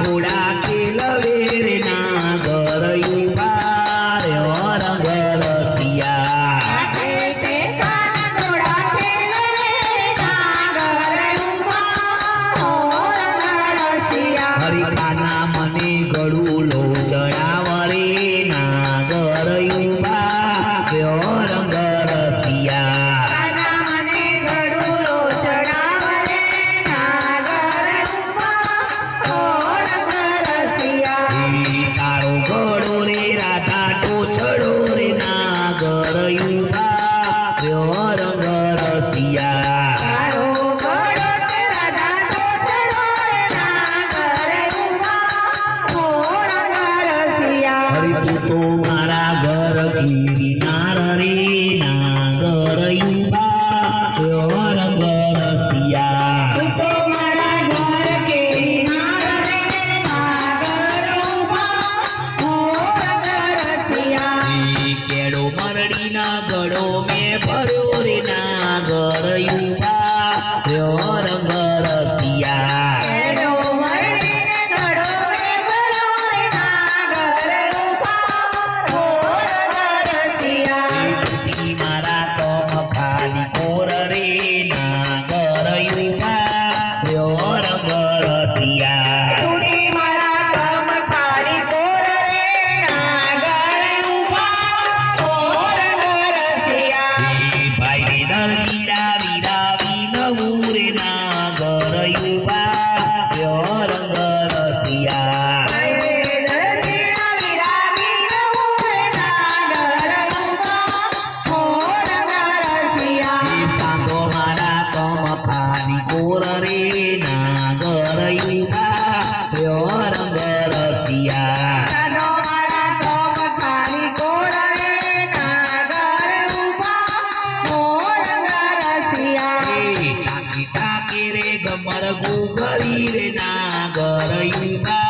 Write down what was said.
ভোড়া ઘોડો મેં ભર્યો રે નાગર યુવા. રંગ રસિયા પર ગોગરી રે ના ગરઈ